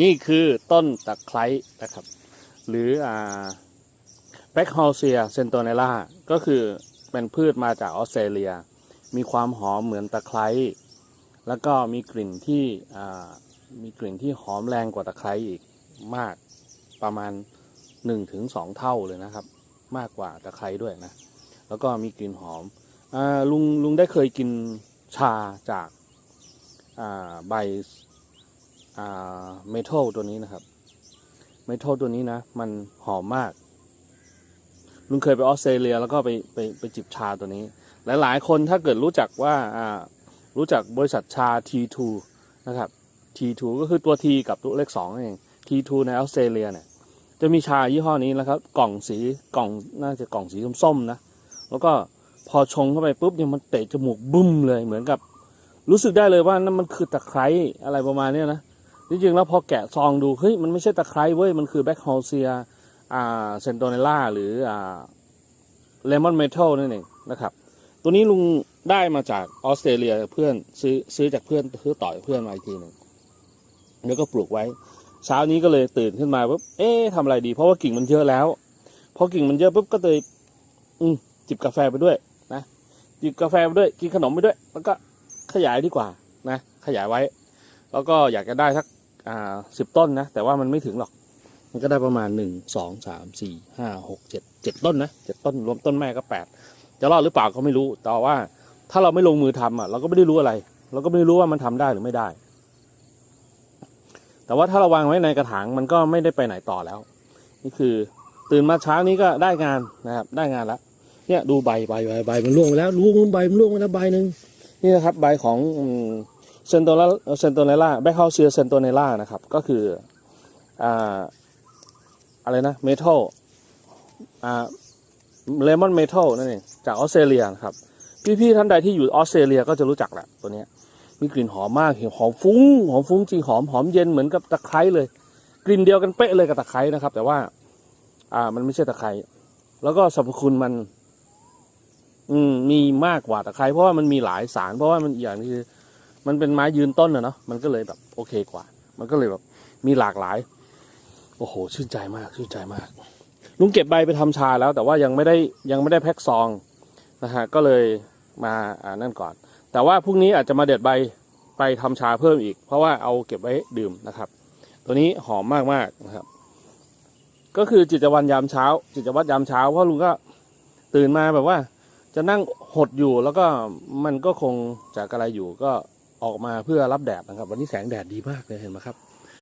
นี่คือต้นตะไคร้นะครับ หรืออ่าแบคฮอลเซียเซนโตเนล่าก็คือเป็นพืชมาจากออสเตรเลีย มีความหอมเหมือนตะไคร้แล้วก็มีกลิ่นที่อ่ามีกลิ่นที่หอมแรงกว่าตะไคร้อีกมากประมาณ1-2ถึง2เท่าเลยนะครับ มากกว่าตะไคร้ด้วยนะ แล้วก็มีกลิ่นหอมอ่าลุงลุงได้เคยกินชาจากอ่าใบ เมทัลตัวนี้นะครับ เมทัลตัวนี้นะ มันหอมมาก ลุงเคยไปออสเตรเลีย แล้วก็ไปไปไปจิบชาตัวนี้ หลาย ๆ คนถ้าเกิดรู้จักว่าารู้จักบริษัทชา T2 นะครับ T2 ก็คือตัว T กับตัวเลข2นั่นเอง T2 ในออสเตรเลียเนี่ย จะมีชายี่ห้อนี้นะครับ กล่องสีกล่องน่าจะกล่องสีส้มๆนะ แล้วก็พอชงเข้าไปปุ๊บเนี่ยมันเตะจมูกบึ้มเลยเหมือนกับ รู้สึกได้เลยว่านั่นมันคือตะไคร้อะไรประมาณเนี้ยนะ จริงๆแล้วพอแกะซองดูเฮ้ยมันไม่ใช่ตะไคร้เว้ยมันคือแบ็คฮอลเซียอ่าเซนโตเนล่าหรืออ่าเลมอนเมทัลนั่นเองนะครับตัวนี้ลุงได้มาจากออสเตรเลียเพื่อนซื้อซื้อจากเพื่อนซื้อต่อยเพื่อนมาอีกทีหนึ่งแล้วก็ปลูกไว้เช้านี้ก็เลยตื่นขึ้นมาปุ๊บเอ๊ะทำอะไรดี เพราะว่ากิ่งมันเยอะแล้วพอกิ่งมันเยอะปุ๊บก็เลยอืมจิบกาแฟไปด้วยนะจิบกาแฟไปด้วยกินขนมไปด้วย แล้วก็ขยายดีกว่านะ ขยายไว้ แล้วก็อยากจะได้สัก อ่าสิบต้นนะ แต่ว่ามันไม่ถึงหรอก มันก็ได้ประมาณหนึ่งสองสามสี่ห้าหกเจ็ดเจ็ดต้นนะเจ็ดต้นรวมต้นแม่ก็แปดจะรอดหรือเปล่าก็ไม่รู้ แต่ว่าถ้าเราไม่ลงมือทำอะ เราก็ไม่ได้รู้อะไร เราก็ไม่รู้ว่ามันทำได้หรือไม่ได้ แต่ว่าถ้าเราวางไว้ในกระถางมันก็ไม่ได้ไปไหนต่อแล้ว นี่คือตื่นมาเช้านี้ก็ได้งานนะครับ ได้งานแล้วเนี่ยดูใบใบใบใบมันร่วงไปแล้วร่วงใบมันร่วงไปแล้วใบหนึ่งนี่นะครับ ใบของ เซนโตลาเซนโตเนล่าแบคเฮาเซียเซนโตเนล่านะครับก็คืออ่าอะไรนะเมทัลอ่าเลมอนเมทัลนั่นเองจากออสเตรเลียนะครับ พี่ๆท่านใดที่อยู่ออสเตรเลียก็จะรู้จักแหละตัวนี้มีกลิ่นหอมมากหอมฟุ้งหอมฟุ้งจริงหอมหอมเย็นเหมือนกับตะไคร้เลย กลิ่นเดียวกันเป๊ะเลยกับตะไคร้นะครับ แต่ว่า อ่ามันไม่ใช่ตะไคร้แล้วก็สรรพคุณมัน อืมมีมากกว่าตะไคร้เพราะว่ามันมีหลายสาร เพราะว่ามันอีกอย่างคือ มันเป็นไม้ยืนต้นอะเนาะมันก็เลยแบบโอเคกว่า มันก็เลยแบบมีหลากหลาย โอ้โห ชื่นใจมากชื่นใจมาก ลุงเก็บใบไปทำชาแล้ว แต่ว่ายังไม่ได้ยังไม่ได้แพ็คซองนะฮะก็เลยมาอ่านั่นก่อน แต่ว่าพรุ่งนี้อาจจะมาเด็ดใบไปทำชาเพิ่มอีก เพราะว่าเอาเก็บไว้ดื่มนะครับ ตัวนี้หอมมากๆนะครับ ก็คือจิตวันยามเช้า จิตวัตรยามเช้าเพราะลุงก็ตื่นมาแบบว่า จะนั่งหดอยู่แล้วก็มันก็คงจากอะไรอยู่ก็ ออกมาเพื่อรับแดดนะครับ วันนี้แสงแดดดีมากเลยเห็นไหมครับ